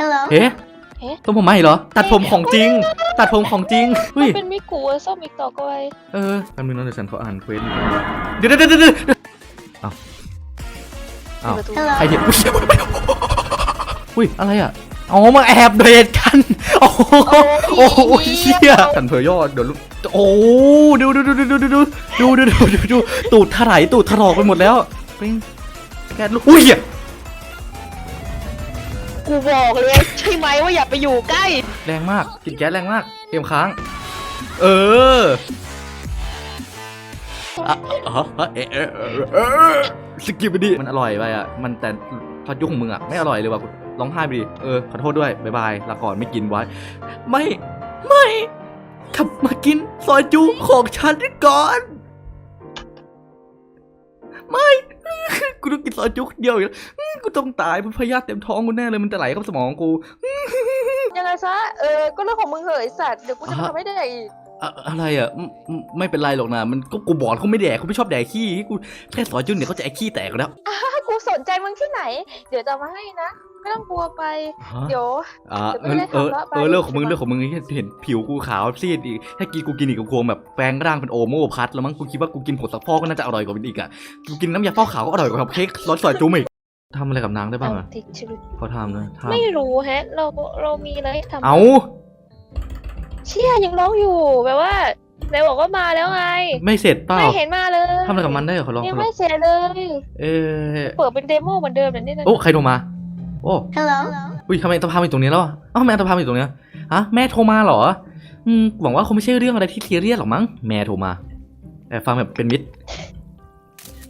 Hello. เฮ้เอ๊ะ ต้มผมใหม่เหรอ ตัดผมของจริง ตัดผมของจริงเฮ้ยเป็นมิกูอะส้มอีกต่อก็ไว้เออแป๊บนึงนะเดี๋ยวฉันขออ่านเควสนิดนึงเดี๋ยวเดี๋ยวเดี๋ยวเดี๋ยวเอาเอาประตู Hello. ใครเห็นอุ้ยอุ้ย อะไรอะ อ๋อ มาแอบเดทกัน โอ้โหโอ้โหเชี่ยกันเผยยอดเดี๋ยวรู้โอ้ดูดูดูดูดูดูดูดูดูดูดูดูตูดถลายตูดถลอกไปหมดแล้วเป็นแกลูกอุ้ยเหี้ย กูบอกเลย ใช่ไหมว่าอย่าไปอยู่ใกล้ แรงมากกลินแก๊สแรงมากเกมค้าง เอออะอ๋อเอะเอะเอะเอะสกิปไปดิมันอร่อยไปอะ มันแต่ทอดยุคของมึงอะ ไม่อร่อยเลยว่ะร้องไห้ไปดิ เออ ขอโทษด้วย บ๊ายบาย ลาก่อนไม่กินไว้ ไม่ ไม่กลับมากินซอยจูของฉันก่อน ไม่ กูต้องกินซอยจุกเดียวอีกแล้วอื้อกูต้องตายเพราะพยาธิเต็มท้องกูแน่เลยมันจะไหลเข้าสมองกู ยังไงซะ เออ ก็เรื่องของมึงเหอะไอสัตว์ เดี๋ยวกูจะอะทำให้ได้อีก อะอะไรอะไม่ไม่ไม่เป็นไรหรอกนะ มันก็กูบอกเขาไม่แดกเขาไม่ชอบแดกขี้กูแค่สอนจุนเนี่ยเขาจะไอ้ขี้แตกแล้วถ้ากูสนใจมึงที่ไหน เดี๋ยวจะเอามาให้นะ ไม่ต้องกลัวไปเดี๋ยว อ่าเดี๋ยวไม่ได้เออทำละไปเออเรื่องของมึงใช่ปะเรื่องของมึงเห็นผิวกูขาวซีดอีกถ้ากินกูกินอีกกูคงแบบแปลงร่างเป็นโอโมพัดแล้วมั้งกูคิดว่ากูกินผงซักฟอกก็น่าจะอร่อยกว่ามันอีกอะกูกินน้ำยาฟอกขาวก็อร่อยกว่าเค้กรสสอยจุ้มอีกทำอะไรกับนางได้บ้างอะติดชีวิตเขาทำนะทไม่รู้แฮะ เราเรามีอะไรให้ำทำเอา เชี่ยยังร้องอยู่แบบว่าไหนบอกว่ามาแล้วไง ไม่เสร็จเปล่าไม่เห็นมาเลยทำอะไรกับมันได้เหรอขอลองยัขงอลอไม่งเสร็จเลย เออเปิดเป็นเดโมเหมือนเดิมแบบนี้นะโอ้ใครโทรมา โอ้ Hello. อุ้ยทำไมอัตภาพอยู่ตรงนี้แล้วอะเอ้าทำไมอัตภาพอยู่ตรงเนี้ยฮะแม่โทรมาเหรออืมหวังว่าคงไม่ใช่เรื่องอะไรที่ซีเรียสหรอกมั้งแม่โทรมาแต่ฟังแบบเป็นมิตร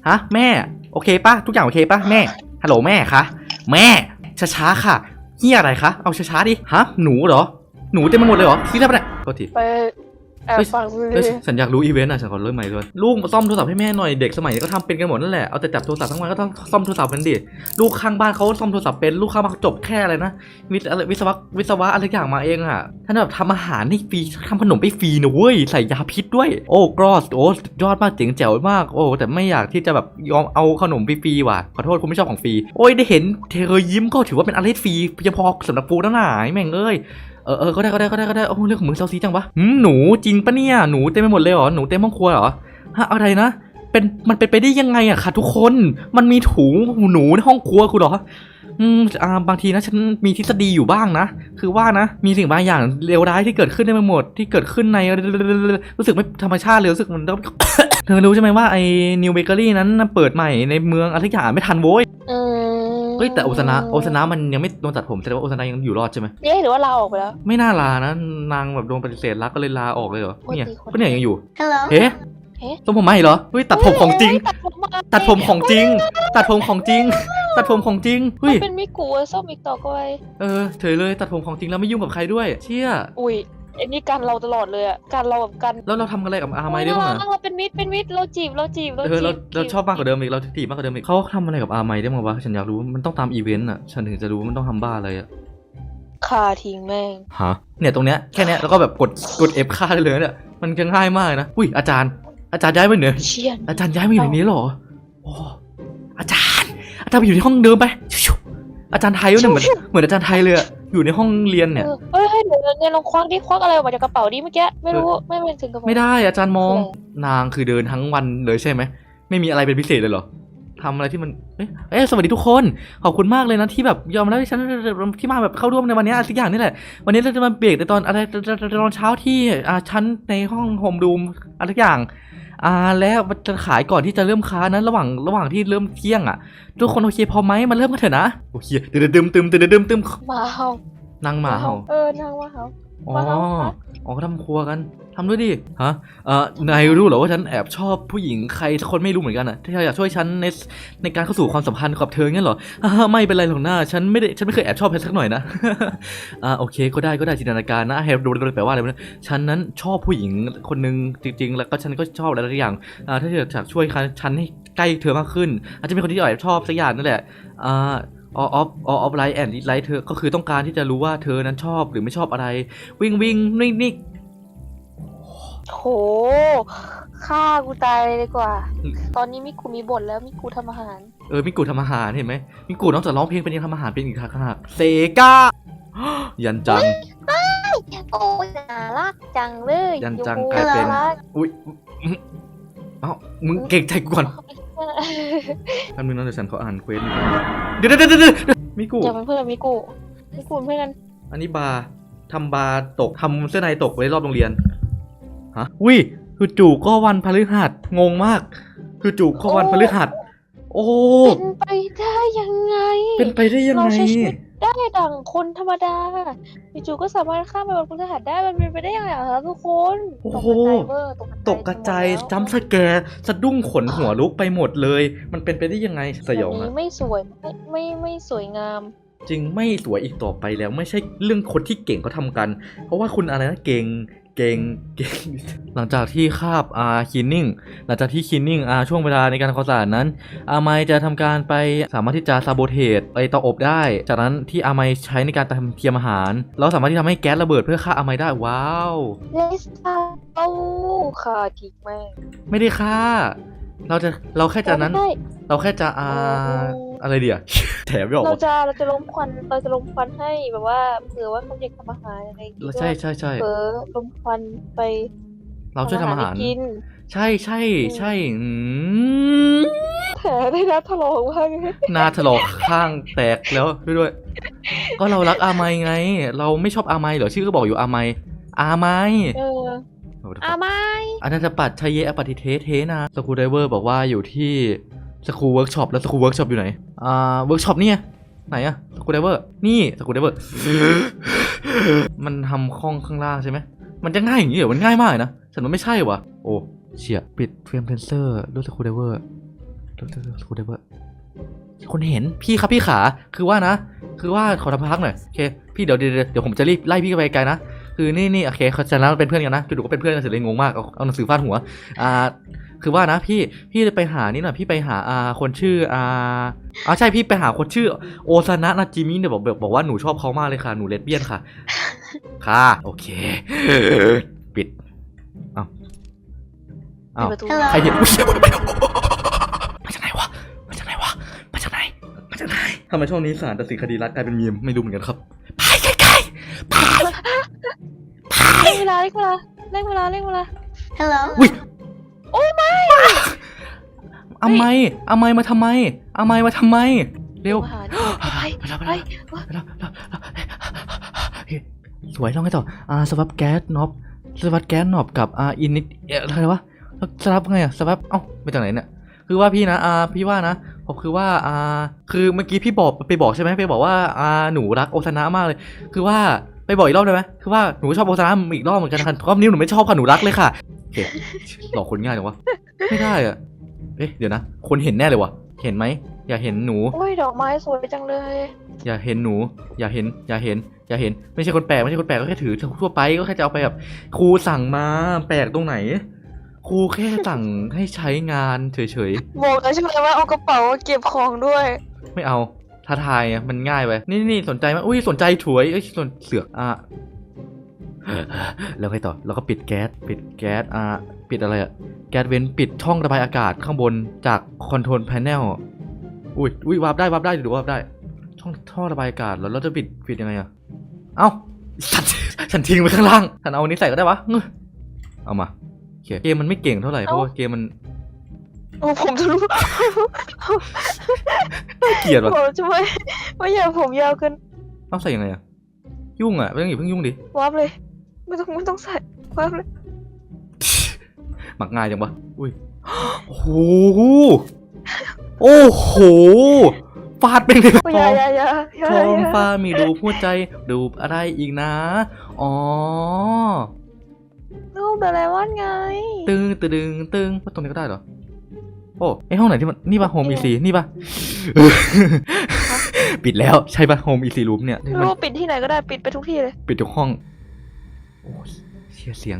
ฮะแม่ โอเคปะทุกอย่างโอเคปะแม่ฮัลโหลแม่คะแม่ช้าๆค่ะเฮียอะไรคะเอาช้าๆดิฮะหนูเหรอ หนูเต็มไปหมดเลยเหรอที่ได้ปะเนี่ยโทษทีไปแอบเฮ้ยฟังเลเอ้ยยฉันอยากรู้อีเวนต์อะฉันขอเริ่มใหม่ด้วยลูกมาซ่อมโทรศัพท์ให้แม่หน่อยเด็กสมัยนี้ก็ทำเป็นกันหมดนั่นแหละเอาแต่จับโทรศัพท์ทั้งวันก็ต้องซ่อมโทรศัพท์กันดิลูกข้างบ้านเขาซ่อมโทรศัพท์เป็นลูกข้างบ้านเขาจบแค่อะไรนะวิศอะไรวิศวะวิศวะอะไรอย่างมาเองอะท่านแบบทำอาหารให้ฟรีทำขนมไปฟรีนะเว้ยใส่ยาพิษด้วย โอ้กรอสโอ้สุดยอดมากเจ๋งแจ๋วมากโอ้แต่ไม่อยากที่จะแบบยอมเอาขนมฟรีๆว่ะขอโทษคุณไม่ชอบของฟรีโอ้ยได้เห็นเธอยิ้มก็ถือว่าเป็นอะไรฟรีเพียงพอสำหรับกูแล้วนะไอ้แม่งเอ้ย เออเออก็ได้ก็ได้ก็ได้ก็ได้โอ้เรื่องของมึงเซาซีจังวะหืมหนูจริงปะเนี่ยหนูเต็มไปหมดเลยเหรอหนูเต็มห้องครัวเหรอฮะอะไรนะเป็นมันเป็นไปได้ยังไงอะค่ะทุกคนมันมีถุงหนูในห้องครัวคุณเหรออืมอ่าบางทีนะฉันมีทฤษฎีอยู่บ้างนะ คือว่านะ มีสิ่งบางอย่างเลวร้ายที่เกิดขึ้นได้หมดที่เกิดขึ้นในรู้สึกไม่ธรรมชาติเลยรู้สึกมันต้องเธอรู้ใช่ไหมว่าไอ้นิวเบเกอรี่นั้นเปิดใหม่ในเมืองอะไรอย่างไม่ทันโว้ย เฮ้ยแต่โอซานะโอซานะมันยังไม่โดนตัดผมแสดงว่าโอซานะยังอยู่รอดใช่ไหมเย้หรือว่าลาออกไปแล้ว ไม่น่าลานะ นางแบบโดนปฏิเสธรักก็เลยลาออกเลยเหรอโอ้ยเนี่ยดีคนก็เนี่ยยังอยู่ Hello. เฮ้เอ๊ะต้มผมใหม่เหรอเฮ้ยตัดผมของจริงตัดผมมาตัดผมของจริง ตัดผมของจริง ตัดผมของจริงเฮ้มันยเป็นมิกูอะส้มอีกต่อก็ไว้เออเฉยเลยตัดผมของจริงแล้วไม่ยุ่งกับใครด้วย เชี่ยอุ้ย ไอ้นี่การเราตลอดเลยอะการเราแบบกันแล้วเราทำอะไรกับอาไม้ได้โอ้บ้างน่อะรักเราเป็นมิตรเป็นมิตรเราจีบเราจีบเราเอจีอบเราเราจีชอบมากกว่าเดิมอีกเราถีบมากกว่าเดิมอีกเขาทำอะไรกับอาไม้ได้บ้างวะฉันอยากรู้มันต้องตามอีเวนต์อะฉันถึงจะรู้ว่ามันต้องทำบ้าอะไรอะคาทิ้งแม่งฮะเนี่ยตรงเนี้ยแค่เนี้ยแล้วก็แบบกดกด F ค่าได้เลยเนี่ยมันจะง่ายมากเลยนะอุ้ยอาจารย์ อาจารย์ย้ายไปเหนือเชี่ยนอาจารย์ย้ายมาอยู่ในนี้เหรอโอ้อาจารย์อาจารย์ไปอยู่ในห้องเดิมไปชุบๆอาจารย์ไทยวะเนี่ยเหมือนเหมือนอาจารย์ไทยเลยอะ อยู่ในห้องเรียนเนี่ยเออเฮ้ยเฮ้ยเดี๋ยวเนี่ยลองควักดิควักอะไรออกมาจากกระเป๋าดิเมื่อกี้ไม่รู้ไม่เป็นถึงกระเป๋าไม่ได้อาจารย์มองอะไรนางคือเดินทั้งวันเลยใช่ไหมไม่มีอะไรเป็นพิเศษเลยเหรอทำอะไรที่มันเอ๊ะเอ๊ะสวัสดีทุกคน ขอบคุณมากเลยนะที่แบบยอมรับให้ฉันที่มาแบบเข้าร่วมในวันนี้อะไรสักอย่างนี่แหละ วันนี้เราจะมาเบรกในตอนอะไรตอนเช้าที่อ่าชั้นในห้องโฮมรูมอะไรสักอย่าง อ่าแล้วมันจะขายก่อนที่จะเริ่มค้านั้นระหว่างระหว่างที่เริ่มเที่ยงอะ ทุกคนโอเคพอไหมมาเริ่มกันเถอะนะโอเคเดี๋ยวตึมตึมตึมตึมตึมหมาเห่านั่งหมาเห่าเออนางว่าเห่าอ๋อมาเห่าฮะอ๋อเขาทำครัวกัน ทำด้วยดิ ฮะ เอ่อ นายรู้เหรอว่าฉันแอบชอบผู้หญิงใครสักคนไม่รู้เหมือนกันอะที่เธออยากช่วยฉันในในการเข้าสู่ความสัมพันธ์กับเธอเงี้ยเหรอ ไม่เป็นไรหรอกนะฉันไม่ได้ ฉันไม่เคยแอบชอบใครสักหน่อยนะ อ่า โอเค ก็ได้ ก็ได้จินตนาการนะให้รู้แปลว่าอะไรนะฉันนั้นชอบผู้หญิงคนหนึ่งจริงๆ แล้วก็ฉันก็ชอบหลายๆอย่าง อ่า ถ้าเธออยากช่วยฉันให้ใกล้เธอมากขึ้น อาจจะเป็นคนที่แอบชอบสักอย่างนั่นแหละ อ่าออฟออฟไลท์แอนด์ไลท์เธอ ก็คือต้องการที่จะรู้ว่าเธอนั้นชอบหรือไม่ชอบอะไร วิ่งวิ่งนิ่งนิ่ง โหฆ่ากูตายเลยดีกว่า ตอนนี้มิกูมีบทแล้วมิกูทำอาหาร เออมิกูทำอาหารเห็นไหมมิกูนอกจากร้องเพลงเป็นยังทำอาหารเป็นอีกทางหากเซกายันจัง โอ้ยน่ารักจังเลยยันจังโอ้กลายเป็นรักอุ้ยอื้อเอ้ามึงเก่งใจกูก่อนแป๊บนึงนะเดี๋ยวฉันขออ่านเควสนิดนึงเดี๋ยวเดี๋ยวเดี๋ยวเดี๋ยวมิกูอย่าเป็นเพื่อนมิกูมิกูเป็นเพื่อนกันอันนี้บาร์ทำบาร์ตกทำเสื้อในตกไว้รอบโรงเรียน ฮะอุ้ยคือจู่ก็วันพฤหัสงงมากคือจู่ก็วันพฤหัส โอ้ เป็นไปได้ยังไง เป็นไปได้ยังไง เราใช้ชีวิตได้ดังคนธรรมดาจู่ๆก็สามารถข้ามไปบนพฤหัสได้ มันเป็นไปได้ยังไงอะคะทุกคน โอ้ตกโหกระจายเวอร์ตกกระจายหมดแล้วจ้ำสแกร์สะดุ้งขนหัวลุกไปหมดเลย มันเป็นไปได้ยังไงสยองแบบอะนี้ไม่สวยไม่ไม่ไม่สวยงามจึงไม่สวยอีกต่อไปแล้วไม่ใช่เรื่องคนที่เก่งเขาทำกัน เพราะว่าคุณอะไรนะเก่ง เก่งเก่งหลังจากที่คาบอาคินนิ่งหลังจากที่คินนิ่งอาช่วงเวลาในการทำความสะอาดนั้น อาไมจะทำการไปสามารถที่จะซาโบเทตไอเตาอบได้ จากนั้นที่อาไมใช้ในการทำเทียมอาหาร เราสามารถที่ทำให้แก๊สระเบิดเพื่อฆ่าอาไมได้ว้าวเลสตาโอ้ค่ะทิ้งแม่งไม่ได้ฆ่า เราจะเราแค่จะนั้นไม่ได้เราแค่จะอาโอ้อะไรเดียว แถมไม่ออกเราวะจะเราจะล้มควันเราจะล้มควันให้แบบว่าเผื่อว่าเขาอยากทำอาหารอะไรอย่างงี้ใช่ใช่ใช่เผลอล้มควันไปเราช่วยทำอาหาร ให้กิน ใช่ใช่ใช่อืมแผลได้รับถลอกมากเลยหน้าถลอกข้างแตกแล้วด้วยด้วย ก็เรารักอาไมไง เราไม่ชอบอาไมเหรอชื่อก็บอกอยู่อาไมอาไม เออ อาไม่อันนั้นจะปัดชัยเยอปฏิเทเทนะสกูไดเวอร์บอกว่าอยู่ที่สกูเวิร์กช็อปแล้วสกูเวิร์กช็อปอยู่ไหน อ่าเวิร์กช็อปเนี่ยไหนอะสกูไดเวอร์นี่สกูไดเวอร์มันทำห้องข้างล่างใช่ไหมมันจะง่ายอย่างนี้เหรอมันง่ายมากเลยนะฉันว่าไม่ใช่วะโอ้เชี่ยปิดเฟรมเพนเซอร์ด้วยสกูไดเวอร์ด้วยสกูไดเวอร์คนเห็นพี่ครับพี่ขาคือว่านะ คือว่าขอทำพักหน่อยโอเคพี่เดี๋ยวเดี๋ยวเดี๋ยวเดี๋ยวผมจะรีบไล่พี่ไปไกลนะ คือนี่นี่โอเคเขาจะแล้วเป็นเพื่อนกันนะจู่ๆก็เป็นเพื่อนกันเสร็จเลยงงมากเอาเอาหนังสือฟาดหัวอ่าคือว่านะพี่พี่ไปหานี่หน่อยพี่ไปหาอ่าคนชื่ออ่าอ๋อใช่พี่ไปหาคนชื่อโอซานะนาจิมิเนี่ยบอกบอกบอกว่าหนูชอบเขามากเลยค่ะหนูเลสเบี้ยนค่ะ ค่ะ โอเค ปิดเอ้าเอ้าปิดประตูใครเห็นอุ๊ยมาจากไหนวะมาจากไหนวะมาจากไหนมาจากไหนทำไมช่วงนี้สารตัดสินคดีรักกลายเป็นมีมไม่รู้เหมือนกันครับไปไกลๆไป เร่งเวลาเร่งเวลาเร่งเวลาเร่งเวลา Hello. อุ้ยอาไมอาไมมาทำไมอาไมมาทำไม เร็ว มาหาดิไปไปแล้วไปไปแล้วไปแล้วเฮ้ยสวยลองไงต่ออ่าสวับแก๊สน็อบสวับแก๊สน็อบกับอ่าอินนิดเอ่ออะไรวะแล้วสวับไงอะสวับเอ้ามาจากไหนเนี่ยคือว่าพี่นะอ่าพี่ว่านะผมคือว่าอ่าคือเมื่อกี้พี่บอกไปบอกใช่ไหมไปบอกว่าอ่าหนูรักโอซานะมากเลย คือว่า ไปบอกอีกรอบได้ไหมคือว่าหนูชอบโอซานะอีกรอบเหมือนกันค่ะรอบนี้หนูไม่ชอบค่ะหนูรักเลยค่ะโอเคหลอกคนง่ายจังวะไม่ได้อะเอ๊ะเดี๋ยวนะ คนเห็นแน่เลยวะเห็นไหมอย่าเห็นหนูโอ้ยดอกไม้สวยจังเลย อย่าเห็นหนู อย่าเห็น อย่าเห็น อย่าเห็น ไม่ใช่คนแปลกไม่ใช่คนแปลกก็แค่ถือทั่วไปก็แค่จะเอาไปแบบครูสั่งมาแปลกตรงไหนครูแค่สั่งให้ใช้งานเฉยบอกกันใช่ไหมว่าเอากระเป๋าเก็บของด้วยๆไม่เอา ท้าทายอะมันง่ายไปนี่นี่สนใจไหมอุ้ยสนใจถวยเอ้ยสนเสือกอะแล้วไงต่อแล้วก็ปิดแก๊สปิดแก๊สอะปิดอะไรอะแก๊สเว้นปิดช่องระบายอากาศข้างบนจากคอนโทรลแพนเนลอุ้ยอุ้ยวาร์ปได้วาร์ปได้ดูวาร์ปได้ ช่องท่อระบายอากาศแล้วเราจะปิดปิดยังไงอะเอ้าฉันฉันทิ้งไว้ข้างล่างฉันเอาอันนี้ใส่ก็ได้วะเงยเอามาโอเคเกมมันไม่เก่งเท่าไหร่เพราะว่าเกมมัน โอ้ผมจะรู้น่าเกลียดว่ะผมจะไม่ไม่อยากผมยาวเกินต้องใส่ยังไงอะยุ่งอะไม่ต้องอย่าเพิ่งยุ่งดิวับเลยไม่ต้องไม่ต้องใส่วับเลยหมักง่ายจังวะอุ้ยโอ้โหโอ้โหฟาดเป็นเลยโอ้ยอย่าอย่าอย่าอย่าท้องอย่าฟ้ามีรูปหัวใจรูปอะไรอีกนะ อ๋อรูปโดเรมอนไงตึงตึงตึงตึงว่าตรงนี้ก็ได้เหรอ โอ้ไอห้องไหนที่มันนี่ปะโฮมอีซีนี่ปะปิดแล้วใช่ปะโฮมอีซีรูมเนี่ยนี่มันรูปปิดที่ไหนก็ได้ปิดไปทุกที่เลย ปิดทุกห้องโอ้ยเสียเสียง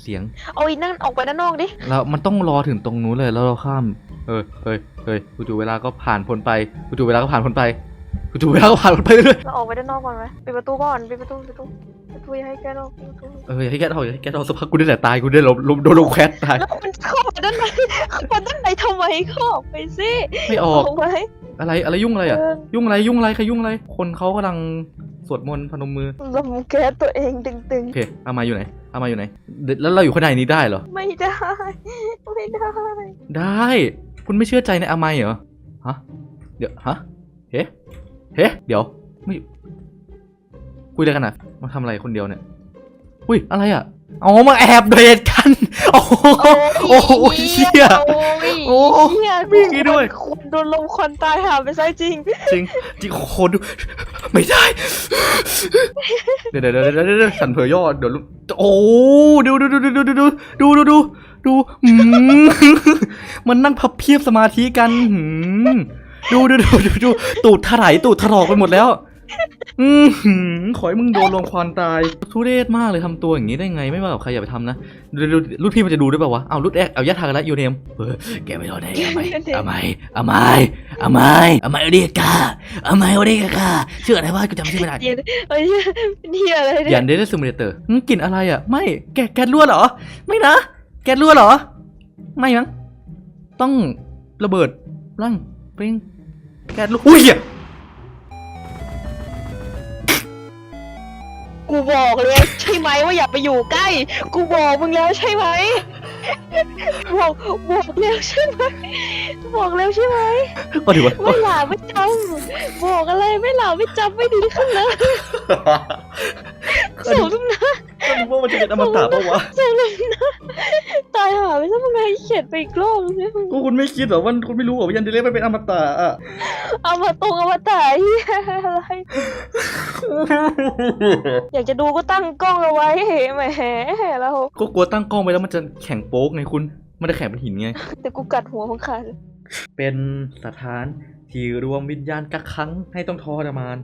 เสียงเอาอีนั่นออกไปด้านนอกดิแล้วมันต้องรอถึงตรงนู้นเลยแล้วเราข้าม เออเฮ้ยเฮ้ยจู่ๆเวลาก็ผ่านพ้นไปจู่ๆเวลาก็ผ่านพ้นไป จู่ๆเวลาก็ผ่านพ้นไปเรื่อยเราออกไปด้านนอกก่อนไหมปิดประตูก่อนปิดประตูปิดประตูประตูอย่าให้แกนออกปิดประตูๆเอออย่าให้แกเอาอย่าให้แกเอาสักพักกูได้แต่ตายกูได้ลมลมโดนลมแควดตายแล้วคุณเข้ามาด้านในเข้ามาด้านในทำไมเข้าออกไปสิไม่อออกอกไปอะไรอะไรยุ่งอะไรอะเออยุ่งอะไรยุ่งอะไรใครยุ่งอะไร คนเขากำลังสวดมนต์พนมมือลมแก๊สตัวเองตึงโอเคอามาอยู่ไหนอามาอยู่ไหนเดี๋ยวแล้วเราอยู่ข้างในนี้ได้เหรอ ๆ ไม่ได้ไม่ได้ได้ คุณไม่เชื่อใจในอาไมเหรอ ฮะ เดี๋ยว ฮะ เฮ้เฮ้เดี๋ยว ไม่ คุยอะไรกันอะมาทำอะไรคนเดียวเนี่ย อุ้ย อะไรอะอ๋อมาแอบเดทกัน โอ้โหโอ้โหเชี่ยโอ้โอ้ยเหี้ยมีอย่างงี้ด้วยคนโดนลมควันตายหาไปซะจริง จริงจริงโอ้โหดูไม่ได้เดี๋ยวเดี๋ยวเดี๋ยวเดี๋ยวเดี๋ยวสันเผยยอดเดี๋ยวลุโอ้ดูดูดูดูดูดูดูดูดูดูอืมมันนั่งพับเพียบสมาธิกันหืม ดูดูดูดูดูตูดถลายตูดถลอกไปหมดแล้วอืมหืมขอให้มึงโดนลงควันตาย ทุเรศมากเลยทำตัวอย่างนี้ได้ไงไม่ว่ากับใครอย่าไปทำนะดูดูดูรุ่นพี่มันจะดูด้วยเปล่าวะเอารุ่นแรกเอายัดทางกันแล้วยูเนมเออแกไม่รอดได้ทำไมทำไมทำไมทำไมทำไมเรียกกาทำไมเรียกกาชื่ออะไรวะกูจำชื่อไม่ได้เหี้ยเอ้ยเหี้ยอะไรเนี่ยยันเดสซิมูเลเตอร์กลิ่นอะไรอะ ไม่แกแก๊สรั่วเหรอ ไม่นะ แก๊สรั่วเหรอ ไม่มั้งต้องระเบิดร่างเปริง แก๊สรั่วอุ้ยเหี้ยกูบอกเลยใช่ไหมว่าอย่าไปอยู่ใกล้ กูบอกมึงแล้วใช่ไหมบอกบอกแล้วใช่ไหมบอกแล้วใช่ไหมก็ถือว่าไม่หลาไม่จำบอกอะไรไม่หลาไม่จำไม่ดีขึ้นเลยก็สนึมกน้ำหน้า ก็นึกว่ามันจะเป็นอมตะปะวะสมน้ำหน้าตายหาไปซะมึงไงเขียนไปอีกรอบนึงก็คุณไม่คิดเหรอว่าคุณไม่รู้เหรอว่ายันเดเลสมันเป็นอมตะอะเอามาตรงเอามาถ่ายเหี้ยอะไรอยากจะดูก็ตั้งกล้องเอาไว้แหมแล้วก็กลัวตั้งกล้องไปแล้วมันจะแข็งโป๊กไงคุณ มันจะแข็งเป็นหินไง แต่กูกัดหัวของขาดเป็นสถานที่รวมวิญญาณกักขังให้ต้องทรมาน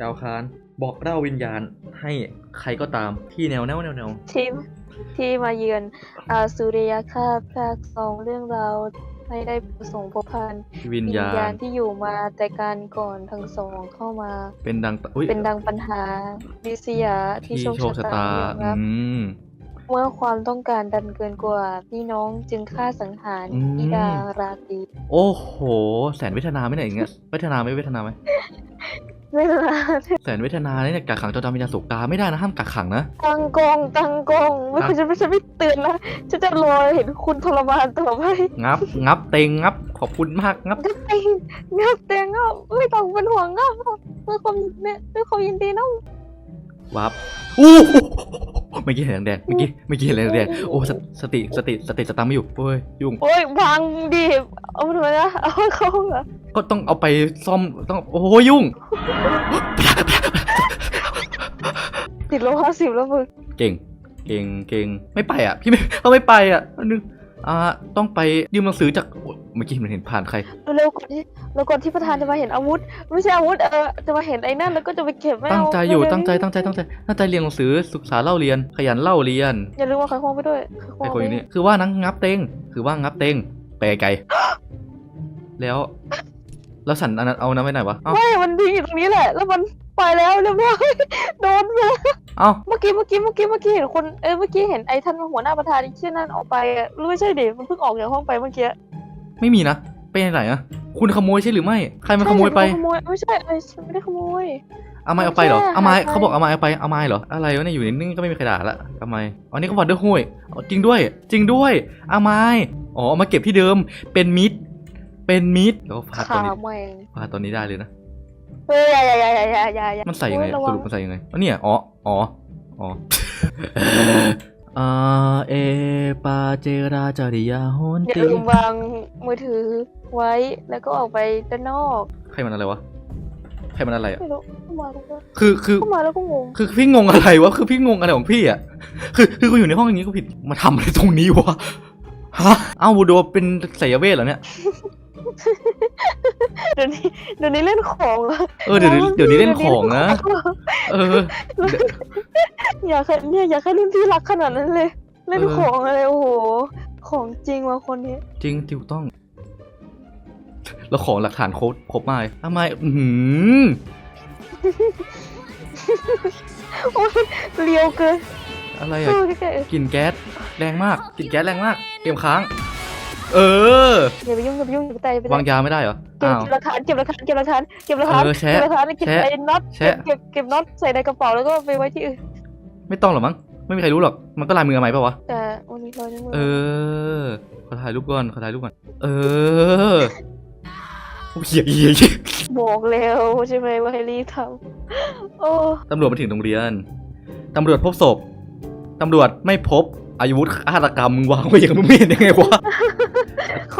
ดาวคาร บอกเล่าวิญญาณให้ใครก็ตามที่แนวแนวแนวแนวทีมที่มาเยือนอาสุริยคาบภาคสองเรื่องราวให้ได้ประสงค์พบพันวิญญาณที่อยู่มาแต่การก่อนทั้งสองเข้ามา เป็นดังตะอุ้ยเป็นดังปัญหาดิษยาที่ที่โชคโชคชะชะตาตาครัอืบมเมื่อความต้องการดันเกินกว่าพี่น้องจึงฆ่าสังหารอืมธิดาราตรีโอ้โห แสนเวทนาไหมเนี่ยอย่างเงี้ยเวทนาไหมเวทนาไหม เวลาแสนเวทนาเนี่ยกักขังจอจำวิญญาณสุกาไม่ได้นะห้ามกักขังนะ ตั้งกล้องตั้งกล้องไม่ตั้งฉันไม่ฉันไม่เตือนนะฉันจะรอเห็นคุณทรมานต่อไปงับ งับเต็งงับขอบคุณมากงับงับเองงับเตียงงับไม่ต้องเป็นห่วงงับด้วยความยินดีด้วยความยินดีนะวับอู้หู เมื่อกี้เห็นแดงๆเมื่อกี้เมื่อกี้เห็นแดงๆโอ้สสติสติสติสตังค์ไม่อยู่โอ้ยยุ่งโอ้ยวางดิเอามาทำไมนะเอาเขาเหรอก็ต้องเอาไปซ่อมต้องโอ้โหยุ่งติดลบห้าสิบแล้วมึงเก่ง เก่งเก่งไม่ไปอะพี่ไม่เขาไม่ไปอะอันนึง อ่าต้องไปยืมหนังสือจากโอ๊ยเมื่อกี้มันเห็นผ่านใครเร็วๆก่อนที่แล้วก่อนที่ประธานจะมาเห็นอาวุธ ไม่ใช่อาวุธเออจะมาเห็นไอ้นั่นแล้วก็จะไปเก็บไม่ตั้งเอาใจอยู่เร็วๆตั้งใจตั้งใจตั้งใจตั้งใจเรียนหนังสือศึกษาเล่าเรียนขยันเล่าเรียนอย่าลืมว่าใครควงไปด้วยใครควไอ้งคนไปนี้คือว่านังงับเต็งคือว่างับเต็งไปไกลแล้วแล้วสันอันนั้นเอานั้นไว้ไหนวะเอ้าไม่มันดีอยู่ตรงนี้แหละ แล้วมัน ไปแล้วเรียบร้อยโดนไปแล้วเอ้าเมื่อกี้เมื่อกี้เมื่อกี้เมื่อกี้เห็นคนเอ้ยเมื่อกี้เห็นไอ้ท่านหัวหน้าประธานที่ชื่อนั่นออกไปอะรู้ไม่ใช่ดิมันเพิ่งออกจากห้องไปเมื่อกี้ไม่มีนะไปไหนอะคุณขโมยใช่หรือไม่ ใครมันขโมยไป ใช่ขโมยไม่ใช่ไอ้ฉันไม่ได้ขโมยเอาไม้เอาไปเหรอไม่ใช่เอาไม้หายไปเขาบอกเอาไม้เอาไปเอาไม้เหรออะไรวะเนี่ยอยู่นิ่งๆก็ไม่มีใครด่าละเอาไม้อันนี้ก็วันเดอร์ห้วยอ๋อจริงด้วย จริงด้วยเอาไม้อ๋อเอามาเก็บที่เดิมเป็นมิดเป็นมิดแล้วก็ฟาดตอนขานี้แมงฟาดตอนนี้ได้เลยนะ เฮ้ยอย่าอย่าอย่าอย่าอย่าอย่ามันใส่ยังไงอะสรุปมันใส่ยังไงอ๋อเนี่ยอ๋ออ๋ออ๋ออาเอปาเจราจาริยาโฮนอย่าติลืมวางมือถือไว้แล้วก็ออกไปด้านนอกใครมันอะไรวะใครมันอะไรอะไม่รู้เข้ามาแล้วก็คือคือ เข้ามาแล้วก็งงคือพี่งงอะไรวะ คือพี่งงอะไรของพี่อะ คือคือกูอยู่ในห้องอย่างนี้กูผิด มาทำอะไรตรงนี้วะ ฮะ เอ้าบูโดเป็นสายเวทเหรอเนี่ย เดี๋ยวนี้เดี๋ยวนี้เล่นของอะเออเดี๋ยวนี้เดี๋ยวนี้เล่นของนะเออ อยากให้เนี่ยอยากให้รุ่นพี่รักขนาดนั้นเลย เล่นเออ ของอะไรโอ้โห ของจริงว่ะคนนี้ จริงถูกต้อง แล้วของหลักฐานครบครบมากเลยทำไมอือหือโอ้ยเลียวเกินอะไรเออะอแกกลิ่นแก๊สแรงมากกลิ่นแก๊สแรงมากเตรียมค้าง เอออย่าไปยุ่งอย่าไปยุ่งอย่าไปแตะอย่าไปวางแตะยาไม่ได้เหรอเก็บอ้าว เก็บหลักฐานเก็บหลักฐานเก็บหลักฐานเก็บหลักฐานเออแชะเก็บหลักฐานเก็บแชะไอ้น็อตแชะเก็บเก็บน็อตใส่ในกระเป๋าแล้วก็ไปไว้ที่อื่นไม่ต้องหรอกมั้งไม่มีใครรู้หรอกมันก็ลายมือไหมปะวะแต่วันนี้เรายังไม่เออขอถ่ายรูปก่อนขอถ่ายรูปก่อนเออโอ้ยเหี้ยเหี้ยเหี้ยบอกแล้วใช่ไหมว่าให้รีบทำโอ้ตำรวจมาถึงโรงเรียนตำรวจพบศพตำรวจไม่พบ อาวุธฆาตกรรมมึงวางไว้อย่างมึงไม่เห็นยังไงวะ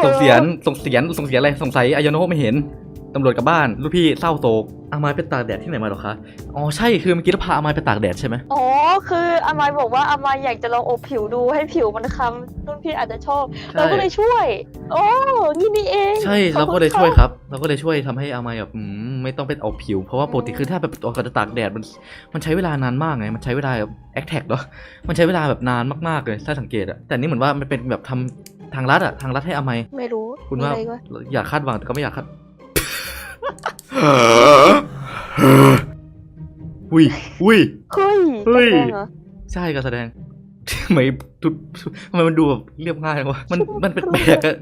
ส่งเสียงส่งเสียงส่งเสียงอะไรสงสัยอายาโนะไม่เห็นตำรวจกลับบ้านลูกพี่เศร้าโศกอาไม้ไปตากแดดที่ไหนมาหรอคะอ๋อใช่คือเมื่อกี้เราพาอาไม้ไปตากแดดใช่ไหมอ๋อคืออามายบอกว่าอามายอยากจะลองอบผิวดูให้ผิวมันคล้ำรุ่นพี่อาจจะชอบใช่เราก็เลยช่วยโอ้นี่นี่เอง ใช่เราก็เลยช่วยครับ เราก็เลยช่วยทำให้อาไม้แบบอืม ไม่ต้องเป็นเอาผิว เพราะว่าปกติคือถ้าแบบตัวกระตากแดดมันมันใช้เวลานานมากไงมันใช้เวลาแบบแอคแท็กเนาะมันใช้เวลาแบบนานมากๆเลยถ้าสังเกตอะแต่นี่เหมือนว่ามันเป็นแบบทำทางลัดอะทางลัดให้อาไม้ไม่รู้คุณมีว่าอะไรก็อยากคาดหวังแต่ก็ไม่อยากคาดอุ้ยอุ้ยเฮ้ยเฮ้ยแสดงเหรอใช่การแสดงทำไมทุกทำไมมันดูแบบเรียบง่ายวะมันมันเป็นแปลกๆอะ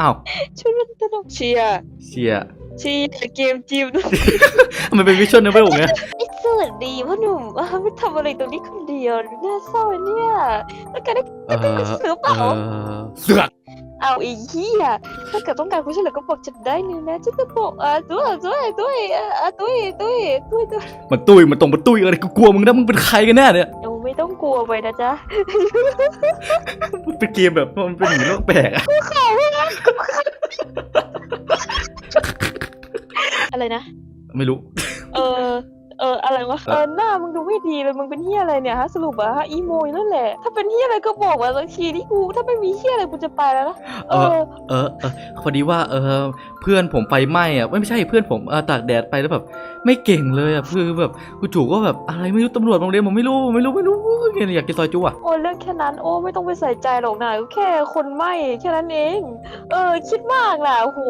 อ้าวชุดมันตลกเชียร์เชียร์เชียร์เกมจิมทำไมเป็นวิชวลนะเว้ยผมเนี่ยไอ้สวัสดีพ่อหนุ่มอะไม่ทำอะไรตรงนี้คนเดียวน่าเศร้าเนี่ยแล้วกันได้เออเสือเปเอล่าอเสือกเอาไอ้เหี้ยถ้าเกิดต้องการความช่วยเหลือก็บอกฉันได้เลยนะฉันจะบอกอะด้วยด้วยด้วยอะอะด้วยด้วยด้วยด้วยมันตุ้ยมันตรงมันตุ้ยอะไรกูกลัวมึงนะมึงเป็นใครกันแน่เนี่ยโอ้ไม่ต้องกลัวไปนะจ๊ะมันเป็นเกมแบบมันเป็นหนีโลกแปลกอะอะไรนะ ไม่รู้ เออ เออ อะไรวะ เออ หน้ามึงดูไม่ดีเลย มึงเป็นเฮียอะไรเนี่ยฮะ สรุปอะฮะ อีโมยนั่นแหละ ถ้าเป็นเฮียอะไรก็บอกมาสักทีที่กู ถ้าไม่มีเฮียอะไรกูจะไปแล้วนะ เออ เออ เออพอดีว่า เออ เพื่อนผมไฟไหม้อะไม่ไม่ใช่เพื่อนผมเออตากแดดไปแล้วแบบ ไม่เก่งเลยอะคือแบบกูจู่ก็แบบอะไรไม่รู้ตำรวจโรงเรียนผมไม่รู้ ไม่รู้ ไม่รู้ เนี่ยอยากกินซอยจุ๊อะโอ้เรื่องแค่นั้นโอ้ไม่ต้องไปใส่ใจหรอกนะแค่คนไหมแค่นั้นเอง เออ คิดมากนะโอ้โห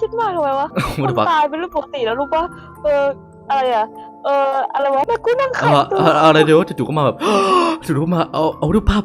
คิดมากทำไมวะคนตายเป็นเรื่องปกติแล้วรู้ปะเอออะไรอะ เอออะไรวะแม่กูนั่งเอขายอตัวเอออะไรเดี๋ยวจู่ๆก็มาแบบจู่ๆก็มาเอาเอารูปภาพ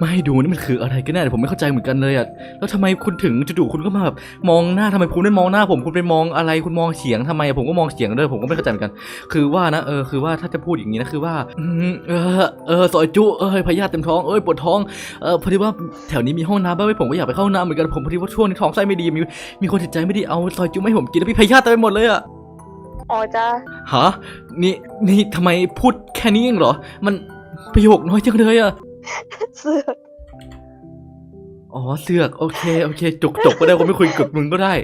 มาให้ดูนี่มันคืออะไรกันแน่ผมไม่เข้าใจเหมือนกันเลยอะแล้วทำไมคุณถึงจู่ๆคุณก็มาแบบมองหน้าทำไมคุณไม่มองหน้า ผมคุณไปมองอะไรคุณมองเฉียงทำไมผมก็มองเฉียงด้วยผมก็ไม่เข้าใจเหมือนกัน คือว่านะเออคือว่าถ้าจะพูดอย่างนี้นะคือว่าอืมเออเออซอยจุเอ้ยพยาธิเต็มท้องเอ้ยปวดท้องเออพอดีว่าแถวนี้มีห้องน้ำบ้างไหมผมก็อยากไปเข้าห้องน้ำเหมือนกันผมพอดีว่าช่วงนี้ท้องไส้ไม่ดีมีมีคนจิตใจไม่ดีเอาซอยจุมาให้ผมกินแล้วพี่พยาธิเต็มไปหมดเลยอะ อ๋อจ้าฮะนี่นี่ทำไมพูดแค่นี้เองเหรอ มันประโยคน้อยจังเลยอะเสือกอ๋อเสือกโอเคโอเคจกจกก็ได้ก็ไม่คุยกับมึงก็ได้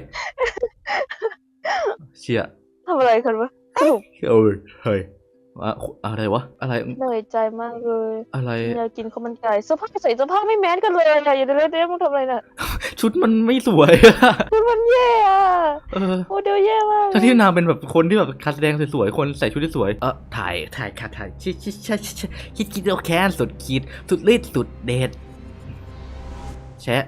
เชี่ยทำอะไรกันวะสรุปเอ้ยเฮ้ย อะอะไรวะ อะไรเหนื่อยใจมากเลยอะไรอยากกินข้าวมันไก่เสื้อผ้าใส่เสื้อผ้าไม่แมสกันเลยอะอย่าเล่นเล่นมึงทำอะไรน่ะชุดมันไม่สวยอะคือมันแย่อะเออโมเดลแย่มากทั้งที่นางเป็นแบบคนที่แบบการแสดงสวยๆคนใส่ชุดที่สวยเออถ่ายถ่ายค่ะถ่ายชิชิชิชิคิดคิดโอแคนสุดคิดสุดฤทธิ์สุดเดชแชะ